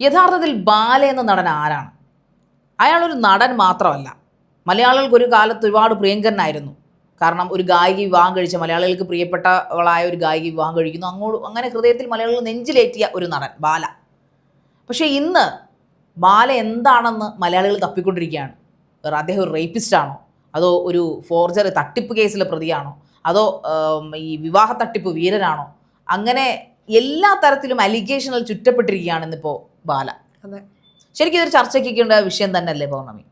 യഥാർത്ഥത്തിൽ ബാല എന്ന നടൻ ആരാണ്? അയാളൊരു നടൻ മാത്രമല്ല. മലയാളികൾക്ക് ഒരു കാലത്ത് ഒരുപാട് പ്രിയങ്കരനായിരുന്നു. കാരണം ഒരു ഗായിക വിവാഹം കഴിച്ച മലയാളികൾക്ക് പ്രിയപ്പെട്ടവളായ ഒരു ഗായിക വിവാഹം കഴിക്കുന്നു. അങ്ങോട്ട് അങ്ങനെ ഹൃദയത്തിൽ മലയാളികൾ നെഞ്ചിലേറ്റിയ ഒരു നടൻ ബാല. പക്ഷേ ഇന്ന് ബാല എന്താണെന്ന് മലയാളികൾ തപ്പിക്കൊണ്ടിരിക്കുകയാണ്. അദ്ദേഹം ഒരു റേപ്പിസ്റ്റാണോ അതോ ഒരു ഫോർജർ തട്ടിപ്പ് കേസിലെ പ്രതിയാണോ? അതോ ഈ വിവാഹ തട്ടിപ്പ് വീരനാണോ? അങ്ങനെ എല്ലാ തരത്തിലും അലിഗേഷനിൽ ചുറ്റപ്പെട്ടിരിക്കുകയാണ് ഇന്നിപ്പോൾ ബാല. അതെ. ശരിക്കും ഇതൊരു ചർച്ചയ്ക്കേണ്ട വിഷയം തന്നെയല്ലേ പൗർണമി?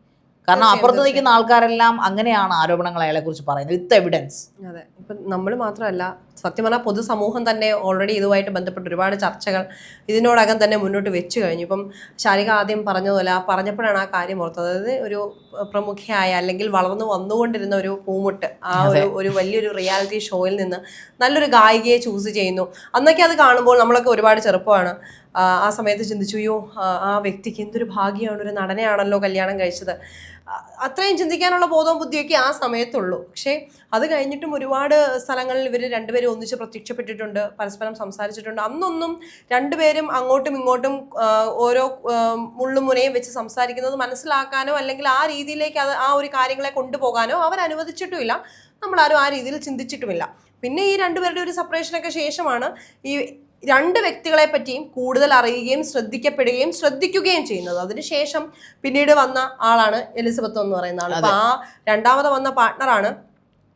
കാരണം അപ്പുറത്ത് നിൽക്കുന്ന ആൾക്കാരെല്ലാം അങ്ങനെയാണ് ആരോപണങ്ങൾ അയാളെ കുറിച്ച് പറയുന്നത്. വിത്ത് എവിഡൻസ് അതെ. ഇപ്പം നമ്മൾ മാത്രമല്ല സത്യം പറഞ്ഞാൽ പൊതുസമൂഹം തന്നെ ഓൾറെഡി ഇതുമായിട്ട് ബന്ധപ്പെട്ട് ഒരുപാട് ചർച്ചകൾ ഇതിനോടകം തന്നെ മുന്നോട്ട് വെച്ച് കഴിഞ്ഞു. ഇപ്പം ശാരിക ആദ്യം പറഞ്ഞതുപോലെ ആ പറഞ്ഞപ്പോഴാണ് ആ കാര്യം ഓർത്തത്. അതായത് ഒരു പ്രമുഖയായ അല്ലെങ്കിൽ വളർന്നു വന്നുകൊണ്ടിരുന്ന ഒരു പൂമുട്ട് ആ ഒരു ഒരു വലിയൊരു റിയാലിറ്റി ഷോയിൽ നിന്ന് നല്ലൊരു ഗായികയെ ചൂസ് ചെയ്യുന്നു. അന്നൊക്കെ അത് കാണുമ്പോൾ നമ്മളൊക്കെ ഒരുപാട് ചെറുപ്പമാണ്. ആ, സമയത്ത് ചിന്തിച്ചു അയ്യോ ആ, വ്യക്തിക്ക് എന്തൊരു ഭാഗ്യമാണ് ഒരു നടനെയാണല്ലോ കല്യാണം കഴിച്ചത്. അത്രയും ചിന്തിക്കാനുള്ള ബോധവും ബുദ്ധിയൊക്കെ ആ സമയത്തുള്ളൂ. പക്ഷേ അത് കഴിഞ്ഞിട്ടും ഒരുപാട് സ്ഥലങ്ങളിൽ ഇവർ രണ്ടുപേരും ഒന്നിച്ച് പ്രത്യക്ഷപ്പെട്ടിട്ടുണ്ട് പരസ്പരം സംസാരിച്ചിട്ടുണ്ട്. അന്നൊന്നും രണ്ടുപേരും അങ്ങോട്ടും ഇങ്ങോട്ടും ഓരോ മുള്ളും മുനയും വെച്ച് സംസാരിക്കുന്നത് മനസ്സിലാക്കാനോ അല്ലെങ്കിൽ ആ രീതിയിലേക്ക് അത് ആ ഒരു കാര്യങ്ങളെ കൊണ്ടുപോകാനോ അവർ അനുവദിച്ചിട്ടുമില്ല നമ്മളാരും ആ രീതിയിൽ ചിന്തിച്ചിട്ടുമില്ല. പിന്നെ ഈ രണ്ടുപേരുടെ ഒരു സെപ്പറേഷനൊക്കെ ശേഷമാണ് ഈ രണ്ട് വ്യക്തികളെ പറ്റിയും കൂടുതൽ അറിയുകയും ശ്രദ്ധിക്കപ്പെടുകയും ശ്രദ്ധിക്കുകയും ചെയ്യുന്നത്. അതിനുശേഷം പിന്നീട് വന്ന ആളാണ് എലിസബത്ത് എന്ന് പറയുന്ന ആൾ അപ്പൊ ആ രണ്ടാമത് വന്ന പാർട്ട്ണറാണ്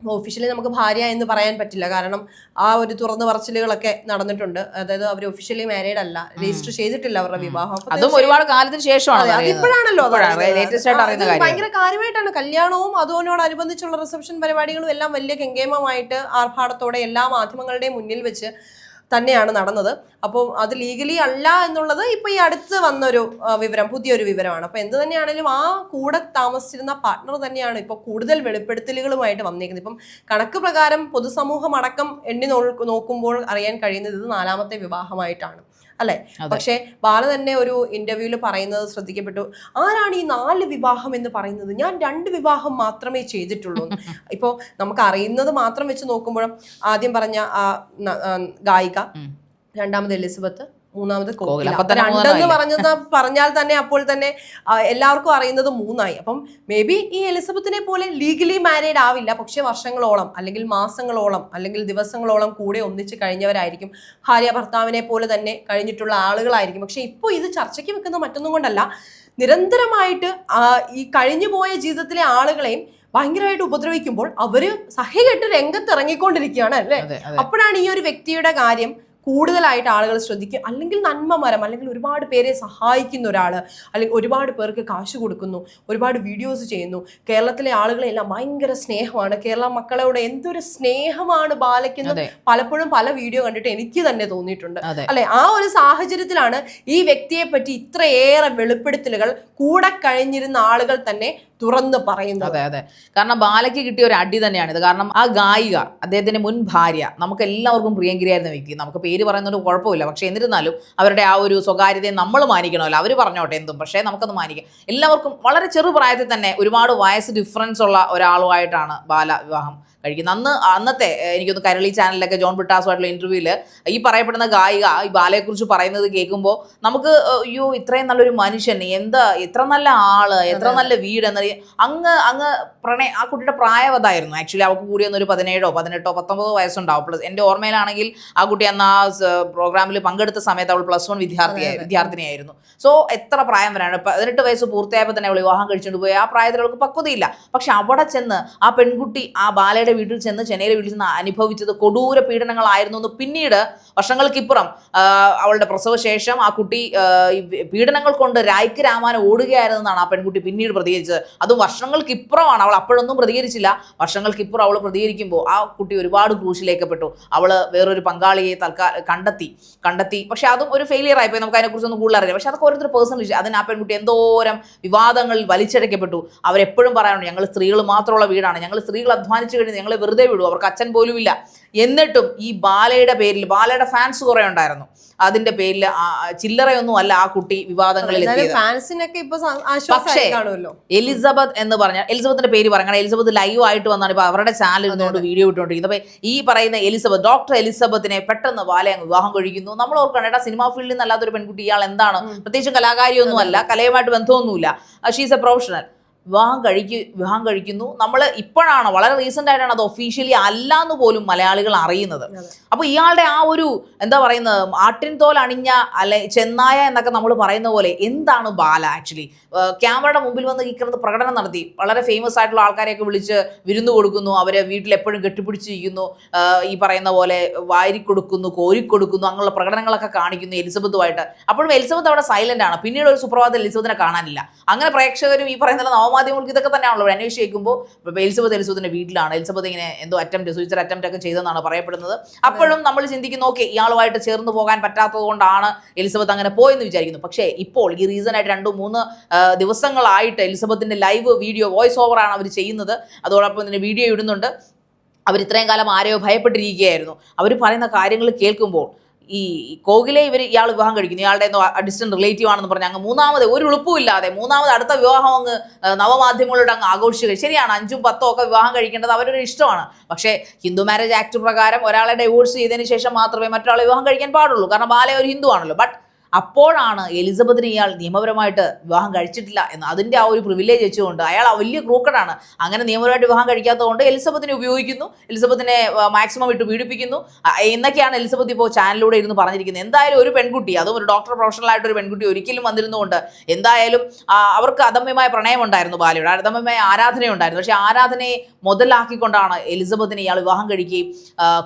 ഒഫീഷ്യലി നമുക്ക് ഭാര്യ എന്ന് പറയാൻ പറ്റില്ല. കാരണം ആ ഒരു തുറന്നു പറച്ചിലുകളൊക്കെ നടന്നിട്ടുണ്ട്. അതായത് അവർ ഒഫീഷ്യലി മാരീഡ് അല്ല. രജിസ്റ്റർ ചെയ്തിട്ടില്ല അവരുടെ വിവാഹം. അതും ഒരുപാട് കാലത്തിന് ശേഷമാണ് ഇപ്പോഴാണല്ലോ അതിപ്പോഴാണല്ലോ ഭയങ്കര കാര്യമായിട്ടാണ്. കല്യാണവും അതോടനുബന്ധിച്ചുള്ള റിസപ്ഷൻ പരിപാടികളും എല്ലാം വലിയ കെങ്കേമമായിട്ട് ആർഭാടത്തോടെ എല്ലാ മാധ്യമങ്ങളുടെയും മുന്നിൽ വെച്ച് തന്നെയാണ് നടന്നത്. അപ്പോൾ അത് ലീഗലി അല്ല എന്നുള്ളത് ഇപ്പം ഈ അടുത്ത് വന്നൊരു വിവരം പുതിയൊരു വിവരമാണ്. അപ്പോൾ എന്ത് തന്നെയാണെങ്കിലും ആ കൂടെ താമസിച്ചിരുന്ന പാർട്ട്ണർ തന്നെയാണ് ഇപ്പോൾ കൂടുതൽ വെളിപ്പെടുത്തലുകളുമായിട്ട് വന്നേക്കുന്നത്. ഇപ്പം കണക്ക് പ്രകാരം പൊതുസമൂഹം അടക്കം എണ്ണി നോക്കുമ്പോൾ അറിയാൻ കഴിയുന്നത് ഇത് നാലാമത്തെ വിവാഹമായിട്ടാണ്. അല്ലെ? പക്ഷെ ബാല തന്നെ ഒരു ഇന്റർവ്യൂവിൽ പറയുന്നത് ശ്രദ്ധിക്കപ്പെട്ടു. ആരാണ് ഈ നാല് വിവാഹം എന്ന് പറയുന്നത്? ഞാൻ രണ്ട് വിവാഹം മാത്രമേ ചെയ്തിട്ടുള്ളൂ ഇപ്പോ നമുക്ക് അറിയുന്നത് മാത്രം വെച്ച് നോക്കുമ്പോഴും ആദ്യം പറഞ്ഞ ആ ഗായിക. രണ്ടാമത് എലിസബത്ത് മൂന്നാമത് കോകില. അപ്പൊ രണ്ടെന്ന് പറഞ്ഞത് പറഞ്ഞാൽ തന്നെ അപ്പോൾ തന്നെ എല്ലാവർക്കും അറിയുന്നത് മൂന്നായി. അപ്പം മേ ബി ഈ എലിസബത്തിനെ പോലെ ലീഗലി മാരീഡ് ആവില്ല പക്ഷെ വർഷങ്ങളോളം അല്ലെങ്കിൽ മാസങ്ങളോളം അല്ലെങ്കിൽ ദിവസങ്ങളോളം കൂടെ ഒന്നിച്ച് കഴിഞ്ഞവരായിരിക്കും. ഭാര്യ ഭർത്താവിനെ പോലെ തന്നെ കഴിഞ്ഞിട്ടുള്ള ആളുകളായിരിക്കും. പക്ഷെ ഇപ്പോൾ ഇത് ചർച്ചയ്ക്ക് വെക്കുന്ന മറ്റൊന്നും കൊണ്ടല്ല. നിരന്തരമായിട്ട് ഈ കഴിഞ്ഞു പോയ ജീവിതത്തിലെ ആളുകളെയും ഭയങ്കരമായിട്ട് ഉപദ്രവിക്കുമ്പോൾ അവർ സഹികെട്ട് രംഗത്ത് ഇറങ്ങിക്കൊണ്ടിരിക്കുകയാണ് അല്ലേ അപ്പോഴാണ് ഈ ഒരു വ്യക്തിയുടെ കാര്യം കൂടുതലായിട്ട് ആളുകൾ ശ്രദ്ധിക്കും അല്ലെങ്കിൽ നന്മ മരം അല്ലെങ്കിൽ ഒരുപാട് പേരെ സഹായിക്കുന്ന ഒരാൾ അല്ലെങ്കിൽ ഒരുപാട് പേർക്ക് കാശ് കൊടുക്കുന്നു ഒരുപാട് വീഡിയോസ് ചെയ്യുന്നു. കേരളത്തിലെ ആളുകളെല്ലാം ഭയങ്കര സ്നേഹമാണ്. കേരള മക്കളോട് എന്തൊരു സ്നേഹമാണ് ബാലയ്ക്കെന്ന് പലപ്പോഴും പല വീഡിയോ കണ്ടിട്ട് എനിക്ക് തന്നെ തോന്നിയിട്ടുണ്ട്. അല്ലെ? ആ ഒരു സാഹചര്യത്തിലാണ് ഈ വ്യക്തിയെ പറ്റി ഇത്രയേറെ വെളിപ്പെടുത്തലുകൾ കൂടെ കഴിഞ്ഞിരുന്ന ആളുകൾ തന്നെ തുറന്ന് പറയുന്നത്. അതെ അതെ. കാരണം ബാലയ്ക്ക് കിട്ടിയ ഒരു അടി തന്നെയാണ് ഇത്. കാരണം ആ ഗായിക അദ്ദേഹത്തിന്റെ മുൻ ഭാര്യ നമുക്ക് എല്ലാവർക്കും പ്രിയങ്കരിയായിരുന്ന വ്യക്തി. നമുക്ക് പേര് പറയുന്നത് കുഴപ്പമില്ല. പക്ഷെ എന്നിരുന്നാലും അവരുടെ ആ ഒരു സ്വകാര്യതയെ നമ്മൾ മാനിക്കണമല്ലോ. അവർ പറഞ്ഞോട്ടെ എന്തും. പക്ഷേ നമുക്കത് മാനിക്കാം. എല്ലാവർക്കും വളരെ ചെറുപ്രായത്തിൽ തന്നെ ഒരുപാട് വയസ്സ് ഡിഫറൻസ് ഉള്ള ഒരാളുമായിട്ടാണ് ബാല വിവാഹം കഴിക്കുന്നത്. അന്ന് അന്നത്തെ എനിക്കൊന്ന് കരളി ചാനലിലൊക്കെ ജോൺ ബിട്ടാസുമായിട്ടുള്ള ഇന്റർവ്യൂവിൽ ഈ പറയപ്പെടുന്ന ഗായിക ഈ ബാലയെക്കുറിച്ച് പറയുന്നത് കേൾക്കുമ്പോൾ നമുക്ക് അയ്യോ ഇത്രയും നല്ലൊരു മനുഷ്യൻ. എന്താ ഇത്ര നല്ല ആൾ എത്ര നല്ല വീട് എന്നറിയ അങ്ങ് അങ്ങ് പ്രണയ ആ കുട്ടിയുടെ പ്രായം അതായിരുന്നു ആക്ച്വലി അവൾക്ക് കൂടി ഒരു പതിനേഴോ പതിനെട്ടോ പത്തൊമ്പതോ വയസ്സുണ്ടാവും. പ്ലസ് എന്റെ ഓർമ്മയിലാണെങ്കിൽ ആ കുട്ടി അന്ന് ആ പ്രോഗ്രാമിൽ പങ്കെടുത്ത സമയത്ത് അവൾ പ്ലസ് വൺ വിദ്യാർത്ഥിയായി വിദ്യാർത്ഥിനിയായിരുന്നു. സോ എത്ര പ്രായം വരാണ് പതിനെട്ട് വയസ്സ് പൂർത്തിയായപ്പോൾ തന്നെ അവൾ വിവാഹം കഴിച്ചുകൊണ്ട് പോയി. ആ പ്രായത്തിൽ അവൾക്ക് പക്വതയില്ല. പക്ഷെ അവിടെ ചെന്ന് ആ പെൺകുട്ടി ആ ബാലയുടെ വീട്ടിൽ ചെന്ന് ചെന്നൈയിലെ വീട്ടിൽ ചെന്ന് അനുഭവിച്ചത് കൊടൂര പീഡനങ്ങളായിരുന്നു എന്ന് പിന്നീട് വർഷങ്ങൾക്കിപ്പുറം അവളുടെ പ്രസവശേഷം ആ കുട്ടി പീഡനങ്ങൾ കൊണ്ട് രായ്ക്ക് രാമാനം ഓടുകയായിരുന്നെന്നാണ് ആ പെൺകുട്ടി പിന്നീട് പ്രതികരിച്ചത്. അതും വർഷങ്ങൾക്കിപ്പുറമാണ്. അവൾ അപ്പോഴൊന്നും പ്രതികരിച്ചില്ല. വർഷങ്ങൾക്കിപ്പുറം അവൾ പ്രതികരിക്കുമ്പോൾ ആ കുട്ടി ഒരുപാട് ക്രൂശിലേക്കപ്പെട്ടു. അവൾ വേറൊരു പങ്കാളിയെ തൽക്കാ കണ്ടെത്തി കണ്ടെത്തി. പക്ഷെ അതും ഒരു ഫെയിലിയർ ആയിപ്പോയി. നമുക്ക് അതിനെക്കുറിച്ചൊന്നും കൂടുതൽ അറിയില്ല. പക്ഷെ അതൊക്കെ ഓരോരുത്തർ പേഴ്സണൽ ഇഷ്യൂ അതിന് ആ പെൺകുട്ടി എന്തോരം വിവാദങ്ങളിൽ വലിച്ചടയ്ക്കപ്പെട്ടു. അവരെപ്പോഴും പറയാനുണ്ട് ഞങ്ങൾ സ്ത്രീകൾ മാത്രമുള്ള വീടാണ്. ഞങ്ങൾ സ്ത്രീകൾ അധ്വാനിച്ചു കഴിഞ്ഞ് ഞങ്ങളെ വെറുതെ വിടും. അവർക്ക് അച്ഛൻ പോലും ഇല്ല എന്നിട്ടും ഈ ബാലയുടെ പേരിൽ ബാലയുടെ ഫാൻസ് കുറേ ഉണ്ടായിരുന്നു. അതിന്റെ പേരിൽ ചില്ലറയൊന്നും അല്ല ആ കുട്ടി വിവാദങ്ങളിൽ പക്ഷേ, എലിസബത്ത് എന്ന് പറഞ്ഞാൽ എലിസബത്തിന്റെ പേര് പറയണം. എലിസബത്ത് ലൈവ് ആയിട്ട് വന്നാണ് ഇപ്പൊ അവരുടെ ചാനലിൽ ഇരുന്നുകൊണ്ട് വീഡിയോ ഇട്ടുകൊണ്ടിരിക്കുന്നത്. അപ്പൊ ഈ പറയുന്ന എലിസബത്ത് ഡോക്ടർ എലിസബത്തിനെ പെട്ടെന്ന് വാല വിവാഹം കഴിക്കുന്നു. നമ്മൾ ഓർക്കണം ഏട്ടാ സിനിമാ ഫീൽഡിൽ നിന്നല്ലാത്ത ഒരു പെൺകുട്ടി ഇയാൾ എന്താണ്? പ്രത്യേകിച്ച് കലാകാരിയൊന്നും അല്ല കലയുമായിട്ട് ബന്ധമൊന്നുമില്ല. ഷീസ് എ പ്രൊഫഷണൽ വിവാഹം കഴിക്കു വിവാഹം കഴിക്കുന്നു. നമ്മൾ ഇപ്പോഴാണ് വളരെ റീസെന്റ് ആയിട്ടാണ് അത് ഒഫീഷ്യലി അല്ല എന്ന് പോലും മലയാളികൾ അറിയുന്നത്. അപ്പോൾ ഇയാളുടെ ആ ഒരു എന്താ പറയുന്നത് ആട്ടിൻ തോൽ അണിഞ്ഞ അല്ലെ ചെന്നായ എന്നൊക്കെ നമ്മൾ പറയുന്ന പോലെ എന്താണ് ബാല ആക്ച്വലി ക്യാമറയുടെ മുമ്പിൽ വന്ന് ഈ കിടന്ന് പ്രകടനം നടത്തി. വളരെ ഫേമസ് ആയിട്ടുള്ള ആൾക്കാരെയൊക്കെ വിളിച്ച് വിരുന്ന് കൊടുക്കുന്നു. അവരെ വീട്ടിൽ എപ്പോഴും കെട്ടിപ്പിടിച്ചിരിക്കുന്നു. ഈ പറയുന്ന പോലെ വാരി കൊടുക്കുന്നു കോരിക്കൊടുക്കുന്നു അങ്ങനെയുള്ള പ്രകടനങ്ങളൊക്കെ കാണിക്കുന്നു എലിസബത്തുമായിട്ട്. അപ്പോഴും എലിസബത്ത് അവിടെ സൈലന്റ് ആണ്. പിന്നീട് ഒരു സുപ്രഭാതം എലിസബത്തിനെ കാണാനില്ല. അങ്ങനെ പ്രേക്ഷകരും ഈ പറയുന്ന നവമാധ്യമങ്ങൾക്ക് ഇതൊക്കെ തന്നെയാണല്ലോ അന്വേഷിക്കുമ്പോൾ. എലിസബത്ത് എലിസബത്തിന്റെ വീട്ടിലാണ്. എലിസബത്ത് ഇങ്ങനെ എന്തോ അറ്റംപ്റ്റ് സൂയിസൈഡ് അറ്റംപ്റ്റ് ഒക്കെ ചെയ്തെന്നാണ് പറയപ്പെടുന്നത്. അപ്പോഴും നമ്മൾ ചിന്തിക്കുന്നു ഓക്കെ ഇയാളുമായിട്ട് ചേർന്ന് പോകാൻ പറ്റാത്തത് കൊണ്ടാണ് എലിസബത്ത് അങ്ങനെ പോയെന്ന് വിചാരിക്കുന്നു. പക്ഷേ ഇപ്പോൾ ഈ റീസൺ ആയിട്ട് രണ്ടു മൂന്ന് ദിവസങ്ങളായിട്ട് എലിസബത്തിന്റെ ലൈവ് വീഡിയോ വോയിസ് ഓവർ ആണ് അവർ ചെയ്യുന്നത്. അതോടൊപ്പം തന്നെ വീഡിയോ ഇടുന്നുണ്ട്. അവർ ഇത്രയും കാലം ആരെയോ ഭയപ്പെട്ടിരിക്കുകയായിരുന്നു. അവർ പറയുന്ന കാര്യങ്ങൾ കേൾക്കുമ്പോൾ ഈ കോകിലെ ഇവർ ഇയാൾ വിവാഹം കഴിക്കുന്നു. ഇയാളുടെ ഡിസ്റ്റന്റ് റിലേറ്റീവ് ആണെന്ന് പറഞ്ഞ് അങ്ങ് മൂന്നാമത് ഒരു എളുപ്പമില്ലാതെ മൂന്നാമത് അടുത്ത വിവാഹം അങ്ങ് നവമാധ്യമങ്ങളോട് അങ്ങ് ആഘോഷിക്കുക ശരിയാണ്. അഞ്ചും പത്തും ഒക്കെ വിവാഹം കഴിക്കേണ്ടത് അവരൊരു ഇഷ്ടമാണ്. പക്ഷേ ഹിന്ദു മാരേജ് ആക്ട് പ്രകാരം ഒരാളെ ഡൈവോഴ്സ് ചെയ്തതിന് ശേഷം മാത്രമേ മറ്റൊരാളെ വിവാഹം കഴിക്കാൻ പാടുള്ളൂ. കാരണം ബാലയൊരു ഒരു ഹിന്ദു ആണല്ലോ ബട്ട് അപ്പോഴാണ് എലിസബത്തിന് ഇയാൾ നിയമപരമായിട്ട് വിവാഹം കഴിച്ചിട്ടില്ല എന്ന്. അതിന്റെ ആ ഒരു പ്രിവിലേജ് വെച്ചുകൊണ്ട് അയാൾ വലിയ ക്രൂക്കഡാണ് അങ്ങനെ നിയമപരമായിട്ട് വിവാഹം കഴിക്കാത്തതുകൊണ്ട് എലിസബത്തിനെ ഉപയോഗിക്കുന്നു. എലിസബത്തിനെ മാക്സിമം ഇട്ട് പീഡിപ്പിക്കുന്നു. എന്നൊക്കെയാണ് എലിസബത്ത് ഇപ്പോൾ ചാനലിലൂടെ ഇരുന്ന് പറഞ്ഞിരിക്കുന്നത്. എന്തായാലും ഒരു പെൺകുട്ടി അതും ഒരു ഡോക്ടർ പ്രൊഫഷണൽ ആയിട്ട് ഒരു പെൺകുട്ടി ഒരിക്കലും വന്നിരുന്നുകൊണ്ട് എന്തായാലും അവർക്ക് അദമ്യമായ പ്രണയമുണ്ടായിരുന്നു ബാലയുടെ. അദമ്യമായ ആരാധനയുണ്ടായിരുന്നു. പക്ഷേ ആരാധനയെ മുതലാക്കിക്കൊണ്ടാണ് എലിസബത്തിനെ ഇയാൾ വിവാഹം കഴിക്കുകയും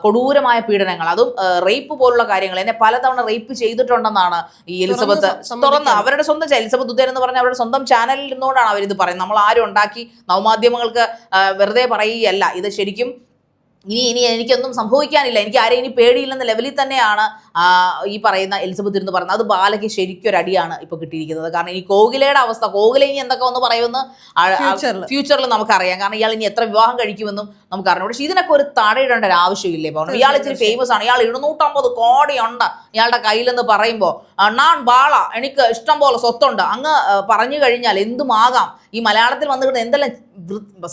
കൊടൂരമായ പീഡനങ്ങൾ അതും റേപ്പ് പോലുള്ള കാര്യങ്ങൾ. എന്നെ പലതവണ റേപ്പ് ചെയ്തിട്ടുണ്ടെന്നാണ് ഈ എലിസബത്ത് തുറന്ന് അവരുടെ സ്വന്തം എലിസബത്ത് ഉദയൻ എന്ന് പറഞ്ഞാൽ അവരുടെ സ്വന്തം ചാനലിൽ ഇരുന്നുകൊണ്ടാണ് അവരിത് പറയുന്നത്. നമ്മൾ ആരും ഉണ്ടാക്കി നവമാധ്യമങ്ങൾക്ക് വെറുതെ പറയുകയല്ല. ഇത് ശരിക്കും ഇനി ഇനി എനിക്കൊന്നും സംഭവിക്കാനില്ല. എനിക്ക് ആരെയും ഇനി പേടിയില്ലെന്ന ലെവലിൽ തന്നെയാണ് ഈ പറയുന്ന എലിസബത്ത് ഇരുന്ന് പറയുന്നത്. അത് ബാലയ്ക്ക് ശരിക്കും ഒരു അടിയാണ് ഇപ്പൊ കിട്ടിയിരിക്കുന്നത്. കാരണം ഈ കോകിലയുടെ അവസ്ഥ കോകില ഇനി എന്തൊക്കെ ഒന്ന് പറയുമെന്ന്. ഫ്യൂച്ചറിൽ നമുക്കറിയാം. കാരണം ഇയാൾ ഇനി എത്ര വിവാഹം കഴിക്കുമെന്നും നമുക്കറിയാം. പക്ഷെ ഇതിനൊക്കെ ഒരു തടയിടേണ്ട ഒരു ആവശ്യമില്ലേ? പറഞ്ഞു ഇയാൾ ഇച്ചിരി ഫേമസ് ആണ്. ഇയാൾ ഇരുന്നൂറ്റമ്പത് ഉണ്ട് ഇയാളുടെ കയ്യിലെന്ന് പറയുമ്പോൾ നാൻ ബാള എനിക്ക് ഇഷ്ടം പോലെ സ്വത്തുണ്ട്. അങ്ങ് പറഞ്ഞു കഴിഞ്ഞാൽ എന്തുമാകാം? ഈ മലയാളത്തിൽ വന്നിട്ട് എന്തെല്ലാം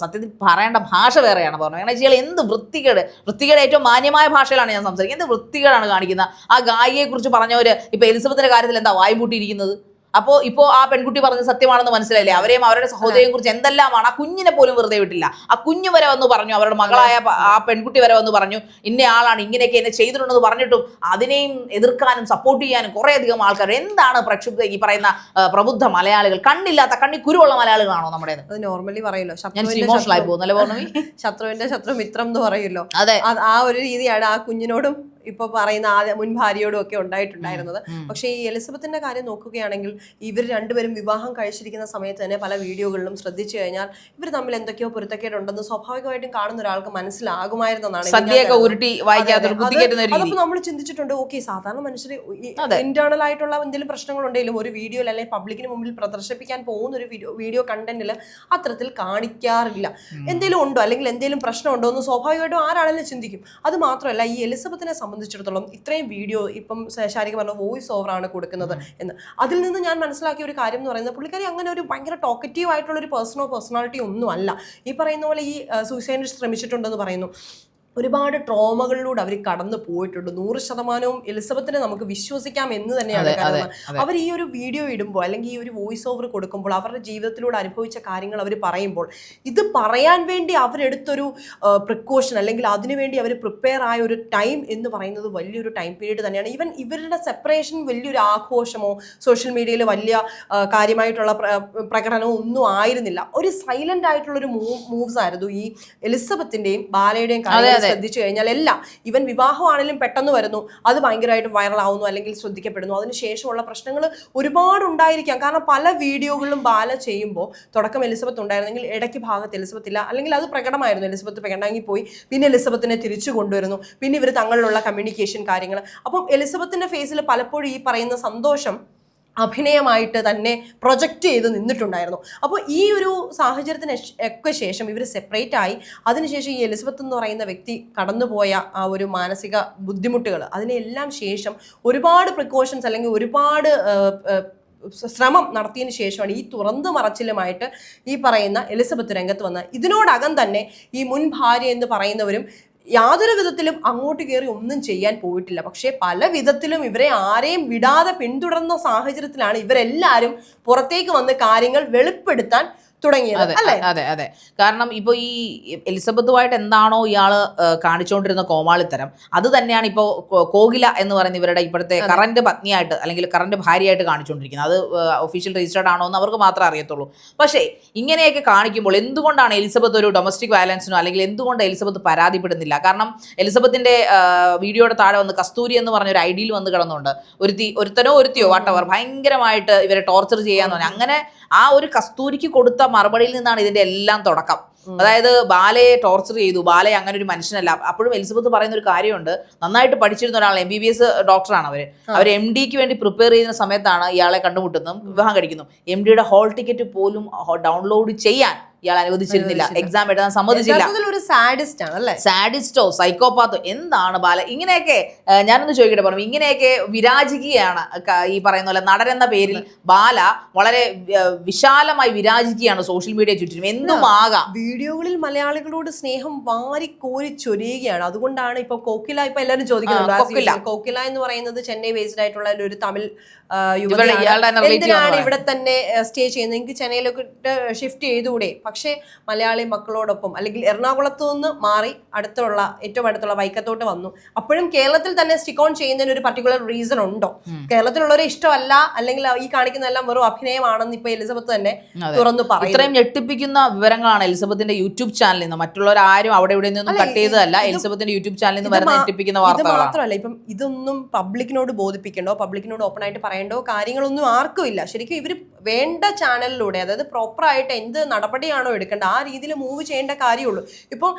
സത്യത്തിൽ പറയേണ്ട ഭാഷ വേറെയാണ് പറഞ്ഞത്. കാരണം വെച്ചാൽ എന്ത് വൃത്തികേട് വൃത്തികേട് ഏറ്റവും മാന്യമായ ഭാഷയിലാണ് ഞാൻ സംസാരിക്കുന്നത്. എന്ത് വൃത്തികേടാണ് കാണിക്കുന്നത്? ആ ഗായികയെ കുറിച്ച് പറഞ്ഞവര് ഇപ്പൊ എലിസബത്തിന്റെ കാര്യത്തിൽ എന്താ വായ്പൂട്ടിയിരിക്കുന്നത് അപ്പോൾ ഇപ്പോ ആ പെൺകുട്ടി പറഞ്ഞ സത്യമാണെന്ന് മനസ്സിലായില്ലേ? അവരെയും അവരുടെ സഹോദരിയെ കുറിച്ച് എന്തെല്ലാമാണ്? ആ കുഞ്ഞിനെ പോലും വെറുതെ വിട്ടില്ല. ആ കുഞ്ഞു വരെ വന്ന് പറഞ്ഞു അവരുടെ മകളായ ആ പെൺകുട്ടി വരെ വന്ന് പറഞ്ഞു ഇന്ന ആളാണ് ഇങ്ങനെയൊക്കെ എന്നെ ചെയ്തിട്ടുണ്ടെന്ന് പറഞ്ഞിട്ടും അതിനെയും എതിർക്കാനും സപ്പോർട്ട് ചെയ്യാനും കുറേ അധികം ആൾക്കാർ എന്താണ് പ്രക്ഷുബ്ധ ഈ പറയുന്ന പ്രബുദ്ധ മലയാളികൾ? കണ്ണില്ലാത്ത കണ്ണി കുരുവുള്ള മലയാളികളാണോ നമ്മുടെ നോർമലി പറയല്ലോ ശത്രുവിന്റെ ഇമോഷണൽ ആയി ശത്രു- ശത്രുവിന്റെ മിത്രം എന്ന് പറയല്ലോ അതെ ആ ഒരു രീതിയാണ് ആ കുഞ്ഞിനോടും ഇപ്പൊ പറയുന്ന ആ മുൻ ഭാര്യയോടും ഒക്കെ ഉണ്ടായിട്ടുണ്ടായിരുന്നത്. പക്ഷേ ഈ എലിസബത്തിന്റെ കാര്യം നോക്കുകയാണെങ്കിൽ ഇവർ രണ്ടുപേരും വിവാഹം കഴിച്ചിരിക്കുന്ന സമയത്ത് തന്നെ പല വീഡിയോകളിലും ശ്രദ്ധിച്ചു കഴിഞ്ഞാൽ ഇവർ തമ്മിൽ എന്തൊക്കെയോ പൊരുത്തക്കേടുണ്ടെന്ന് സ്വാഭാവികമായിട്ടും കാണുന്ന ഒരാൾക്ക് മനസ്സിലാകുമായിരുന്നാണ്. ഉരുട്ടി നമ്മൾ ചിന്തിച്ചിട്ടുണ്ട് ഓക്കെ സാധാരണ മനുഷ്യർ ഇന്റേണൽ ആയിട്ടുള്ള എന്തെങ്കിലും പ്രശ്നങ്ങൾ ഉണ്ടെങ്കിലും ഒരു വീഡിയോയിൽ അല്ലെങ്കിൽ പബ്ലിക്കിന് മുമ്പിൽ പ്രദർശിപ്പിക്കാൻ പോകുന്ന ഒരു വീഡിയോ കണ്ടന്റിൽ അത്തരത്തിൽ കാണിക്കാറില്ല. എന്തെങ്കിലും ഉണ്ടോ? അല്ലെങ്കിൽ എന്തെങ്കിലും പ്രശ്നമുണ്ടോ എന്ന് സ്വാഭാവികമായിട്ടും ആരാണെങ്കിലും ചിന്തിക്കും. അത് മാത്രമല്ല ഈ എലിസബത്തിനെ സംബന്ധിച്ചിടത്തോളം ഇത്രയും വീഡിയോ ഇപ്പം ശാരിക പറഞ്ഞ വോയിസ് ഓവർ ആണ് കൊടുക്കുന്നത് എന്ന്. അതിൽ നിന്ന് ഞാൻ മനസ്സിലാക്കിയ ഒരു കാര്യം എന്ന് പറയുന്നത് പുള്ളിക്കാരി അങ്ങനെ ഒരു ഭയങ്കര ടോക്കറ്റീവ് ആയിട്ടുള്ള ഒരു പേഴ്സണോ പേഴ്സണാലിറ്റി ഒന്നും അല്ല ഈ പറയുന്ന പോലെ ഈ സൂസൈഡ് ശ്രമിച്ചിട്ടുണ്ടെന്ന് പറയുന്നു. ഒരുപാട് ട്രോമകളിലൂടെ അവർ കടന്നു പോയിട്ടുണ്ട്. നൂറ് ശതമാനവും എലിസബത്തിനെ നമുക്ക് വിശ്വസിക്കാം എന്ന് തന്നെയാണ് കാരണം. അവർ ഈ ഒരു വീഡിയോ ഇടുമ്പോൾ അല്ലെങ്കിൽ ഈ ഒരു വോയിസ് ഓവർ കൊടുക്കുമ്പോൾ അവരുടെ ജീവിതത്തിലൂടെ അനുഭവിച്ച കാര്യങ്ങൾ അവർ പറയുമ്പോൾ ഇത് പറയാൻ വേണ്ടി അവരെടുത്തൊരു പ്രിക്കോഷൻ അല്ലെങ്കിൽ അതിനുവേണ്ടി അവർ പ്രിപ്പയർ ആയ ഒരു ടൈം എന്ന് പറയുന്നത് വലിയൊരു ടൈം പീരീഡ് തന്നെയാണ്. ഈവൻ ഇവരുടെ സെപ്പറേഷൻ വലിയൊരു ആഘോഷമോ സോഷ്യൽ മീഡിയയിൽ വലിയ കാര്യമായിട്ടുള്ള പ്ര- പ്രകടനമോ ഒന്നും ആയിരുന്നില്ല. ഒരു സൈലന്റ് ആയിട്ടുള്ള ഒരു മൂവ് മൂവ്സ് ആയിരുന്നു ഈ എലിസബത്തിന്റെയും ബാലയുടെയും ശ്രദ്ധിച്ചു കഴിഞ്ഞാൽ എല്ലാം ഇവൻ വിവാഹമാണെങ്കിലും പെട്ടെന്ന് വരുന്നു അത് ഭയങ്കരമായിട്ട് വൈറലാവുന്നു അല്ലെങ്കിൽ ശ്രദ്ധിക്കപ്പെടുന്നു. അതിനുശേഷമുള്ള പ്രശ്നങ്ങൾ ഒരുപാട് ഉണ്ടായിരിക്കാം. കാരണം പല വീഡിയോകളിലും ബാല ചെയ്യുമ്പോൾ തുടക്കം എലിസബത്ത് ഉണ്ടായിരുന്നെങ്കിൽ ഇടയ്ക്ക് ഭാഗത്ത് എലിസബത്ത് ഇല്ല. അല്ലെങ്കിൽ അത് പ്രകടമായിരുന്നു. എലിസബത്ത് പ്രകടമാക്കി പോയി. പിന്നെ എലിസബത്തിനെ തിരിച്ചു കൊണ്ടുവരുന്നു. പിന്നെ ഇവർ തങ്ങളിലുള്ള കമ്മ്യൂണിക്കേഷൻ കാര്യങ്ങൾ അപ്പം എലിസബത്തിന്റെ ഫേസിൽ പലപ്പോഴും ഈ പറയുന്ന സന്തോഷം അഭിനയമായിട്ട് തന്നെ പ്രൊജക്റ്റ് ചെയ്ത് നിന്നിട്ടുണ്ടായിരുന്നു. അപ്പോൾ ഈ ഒരു സാഹചര്യത്തിന് ഒക്കെ ശേഷം ഇവർ സെപ്പറേറ്റ് ആയി. അതിനുശേഷം ഈ എലിസബത്ത് എന്ന് പറയുന്ന വ്യക്തി കടന്നുപോയ ആ ഒരു മാനസിക ബുദ്ധിമുട്ടുകൾ അതിനെല്ലാം ശേഷം ഒരുപാട് പ്രിക്കോഷൻസ് അല്ലെങ്കിൽ ഒരുപാട് ശ്രമം നടത്തിയതിന് ശേഷമാണ് ഈ തുറന്നു മറച്ചിലുമായിട്ട് ഈ പറയുന്ന എലിസബത്ത് രംഗത്ത് വന്നത്. ഇതിനോടകം തന്നെ ഈ മുൻ ഭാര്യ എന്ന് പറയുന്നവരും യാതൊരു വിധത്തിലും അങ്ങോട്ട് കയറി ഒന്നും ചെയ്യാൻ പോയിട്ടില്ല. പക്ഷേ പല വിധത്തിലും ഇവരെ ആരെയും വിടാതെ പിന്തുടർന്ന സാഹചര്യത്തിലാണ് ഇവരെല്ലാവരും പുറത്തേക്ക് വന്ന് കാര്യങ്ങൾ വെളിപ്പെടുത്താൻ തുടങ്ങിയത് അതെ അതെ അതെ. കാരണം ഇപ്പൊ ഈ എലിസബത്തുമായിട്ട് എന്താണോ ഇയാൾ കാണിച്ചുകൊണ്ടിരുന്ന കോമാളിത്തരം അത് തന്നെയാണ് ഇപ്പോൾ കോകില എന്ന് പറയുന്ന ഇവരുടെ ഇപ്പോഴത്തെ കറന്റ് പത്നിയായിട്ട് അല്ലെങ്കിൽ കറന്റ് ഭാര്യയായിട്ട് കാണിച്ചുകൊണ്ടിരിക്കുന്നത് അത് ഒഫീഷ്യൽ രജിസ്റ്റേർഡ് ആണോ എന്ന് അവർക്ക് മാത്രമേ അറിയത്തുള്ളൂ. പക്ഷേ ഇങ്ങനെയൊക്കെ കാണിക്കുമ്പോൾ എന്തുകൊണ്ടാണ് എലിസബത്ത് ഒരു ഡൊമസ്റ്റിക് വയലൻസിനോ അല്ലെങ്കിൽ എന്തുകൊണ്ട് എലിസബത്ത് പരാതിപ്പെടുന്നില്ല? കാരണം എലിസബത്തിന്റെ വീഡിയോയുടെ താഴെ വന്ന് കസ്തൂരി എന്ന് പറഞ്ഞ ഒരു ഐഡിയിൽ വന്ന് കിടന്നുണ്ട്. ഒരുത്തി ഒരുത്തനോ ഒരുത്തിയോ വാട്ടവർ ഭയങ്കരമായിട്ട് ഇവരെ ടോർച്ചർ ചെയ്യാന്ന് പറഞ്ഞു. അങ്ങനെ ആ ഒരു കസ്തൂരിക്ക് കൊടുത്ത മറുപടിയിൽ നിന്നാണ് ഇതിന്റെ എല്ലാം തുടക്കം. അതായത് ബാലയെ ടോർച്ചർ ചെയ്തു. ബാലയെ അങ്ങനെ ഒരു മനുഷ്യനല്ല. അപ്പോഴും എലിസബത്ത് പറയുന്ന ഒരു കാര്യമുണ്ട്. നന്നായിട്ട് പഠിച്ചിരുന്ന ഒരാൾ എം ബി ബി എസ് ഡോക്ടറാണ് അവർ. അവർ എം ഡിക്ക് വേണ്ടി പ്രിപ്പയർ ചെയ്യുന്ന സമയത്താണ് ഇയാളെ കണ്ടുമുട്ടുന്നതും വിവാഹം കഴിക്കുന്നു എം ഡിയുടെ ഹോൾ ടിക്കറ്റ് പോലും ഡൗൺലോഡ് ചെയ്യാൻ ഇയാൾ അനുവദിച്ചിരുന്നില്ല. എക്സാം എഴുതാൻ സമ്മതിച്ചില്ല. സാഡിസ്റ്റ് സൈക്കോപാത്തോ എന്താണ് ബാല? ഇങ്ങനെയൊക്കെ ഞാനൊന്ന് ചോദിക്കട്ടെ പറഞ്ഞു. ഇങ്ങനെയൊക്കെ വിരാജിക്കുകയാണ് ഈ പറയുന്ന പോലെ നടൻ എന്ന പേരിൽ ബാല വളരെ വിശാലമായി വിരാജിക്കുകയാണ് സോഷ്യൽ മീഡിയ ചുറ്റിനും. എന്നും ആകാം. വീഡിയോകളിൽ മലയാളികളോട് സ്നേഹം വാരിക്കോരി ചൊരിയുകയാണ്. അതുകൊണ്ടാണ് ഇപ്പൊ കോക്കില ഇപ്പൊ എല്ലാവരും ചോദിക്കുന്നത് കോക്കില. കോക്കില എന്ന് പറയുന്നത് ചെന്നൈ ബേസ്ഡ് ആയിട്ടുള്ള ഒരു തമിഴ് യുവതിയാണ്. ഇവിടെ തന്നെ സ്റ്റേ ചെയ്യുന്നത്? എനിക്ക് ചെന്നൈയിലേക്ക് ഷിഫ്റ്റ് ചെയ്തുകൂടെ? പക്ഷേ മലയാളി മക്കളോടൊപ്പം അല്ലെങ്കിൽ എറണാകുളത്തു നിന്ന് മാറി അടുത്തുള്ള ഏറ്റവും അടുത്തുള്ള വൈക്കത്തോട്ട് വന്നു. അപ്പോഴും കേരളത്തിൽ തന്നെ സ്റ്റിക്ക് ഓൺ ചെയ്യുന്നതിന് ഒരു പർട്ടിക്കുലർ റീസൺ ഉണ്ടോ? കേരളത്തിലുള്ളവരെ ഇഷ്ടമല്ല അല്ലെങ്കിൽ ഈ കാണിക്കുന്നതെല്ലാം വെറും അഭിനയമാണെന്ന് ഇപ്പൊ എലിസബത്ത് തന്നെ. തുറന്നു പറയും ഇത്രയും ഞെട്ടിപ്പിക്കുന്ന വിവരങ്ങളാണ് എലിസബത്തിന്റെ യൂട്യൂബ് ചാനലിൽ നിന്ന്. മറ്റുള്ളവർ ആരും അവിടെ ഇവിടെ നിന്നും കട്ട് ചെയ്തതല്ല എലിസബത്തിന്റെ യൂട്യൂബ് ചാനലിൽ നിന്ന് വരുന്ന ഞെട്ടിപ്പിക്കുന്ന വാർത്ത മാത്രമല്ല ഇപ്പം ഇതൊന്നും പബ്ലിക്കിനോട് ബോധിപ്പിക്കണ്ടോ? പബ്ലിക്കിനോട് ഓപ്പൺ ആയിട്ട് പറയണ്ടോ? കാര്യങ്ങളൊന്നും ആർക്കും ഇല്ല. ശരിക്കും ഇവർ വേണ്ട ചാനലിലൂടെ അതായത് പ്രോപ്പർ ആയിട്ട് എന്ത് നടപടിയാണോ എടുക്കേണ്ടത്? ആ രീതിയിൽ മൂവ് ചെയ്യേണ്ട കാര്യമുള്ളൂ. ഇപ്പോൾ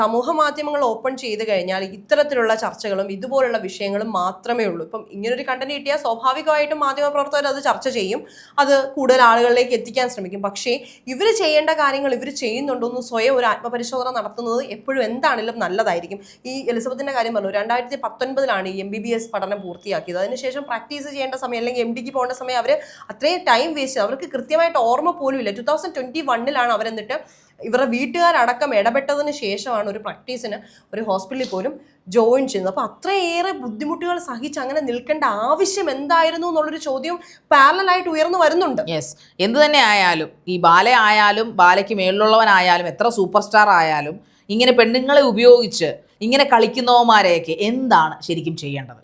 സമൂഹ മാധ്യമങ്ങൾ ഓപ്പൺ ചെയ്ത് കഴിഞ്ഞാൽ ഇത്തരത്തിലുള്ള ചർച്ചകളും ഇതുപോലുള്ള വിഷയങ്ങളും മാത്രമേ ഉള്ളൂ. ഇപ്പം ഇങ്ങനൊരു കണ്ടന്റ് കിട്ടിയാൽ സ്വാഭാവികമായിട്ടും മാധ്യമപ്രവർത്തകർ അത് ചർച്ച ചെയ്യും. അത് കൂടുതൽ ആളുകളിലേക്ക് എത്തിക്കാൻ ശ്രമിക്കും. പക്ഷേ ഇവർ ചെയ്യേണ്ട കാര്യങ്ങൾ ഇവർ ചെയ്യുന്നുണ്ടോ എന്ന് സ്വയം ഒരു ആത്മപരിശോധന നടത്തുന്നത് എപ്പോഴും എന്താണെങ്കിലും നല്ലതായിരിക്കും. ഈ എലിസബത്തിന്റെ കാര്യം പറഞ്ഞു. രണ്ടായിരത്തി പത്തൊൻപതിലാണ് ഈ എം ബി ബി എസ് പഠനം പൂർത്തിയാക്കിയത്. അതിനുശേഷം പ്രാക്ടീസ് ചെയ്യേണ്ട സമയം അല്ലെങ്കിൽ എം ഡിക്ക് പോകേണ്ട സമയം അവർ അത്രയും ടൈം വേസ്റ്റ് അവർക്ക് കൃത്യമായിട്ട് ഓർമ്മ പോലും ഇല്ല. ടു തൗസൻഡ് ട്വന്റി വണ്ണിലാണ് അവരെന്നിട്ട് ഇവരുടെ വീട്ടുകാരടക്കം ഇടപെട്ടതിന് ശേഷമാണ് ഒരു പ്രാക്ടീസിന് ഒരു ഹോസ്പിറ്റലിൽ പോലും ജോയിൻ ചെയ്യുന്നത്. അപ്പോൾ അത്രയേറെ ബുദ്ധിമുട്ടുകൾ സഹിച്ച് അങ്ങനെ നിൽക്കേണ്ട ആവശ്യം എന്തായിരുന്നു എന്നുള്ളൊരു ചോദ്യം പാരലായിട്ട് ഉയർന്നു വരുന്നുണ്ട്. യെസ് എന്ത് തന്നെ ആയാലും ഈ ബാല ആയാലും ബാലയ്ക്ക് മേളിലുള്ളവനായാലും എത്ര സൂപ്പർ സ്റ്റാർ ആയാലും ഇങ്ങനെ പെണ്ണുങ്ങളെ ഉപയോഗിച്ച് ഇങ്ങനെ കളിക്കുന്നവന്മാരെയൊക്കെ എന്താണ് ശരിക്കും ചെയ്യേണ്ടത്?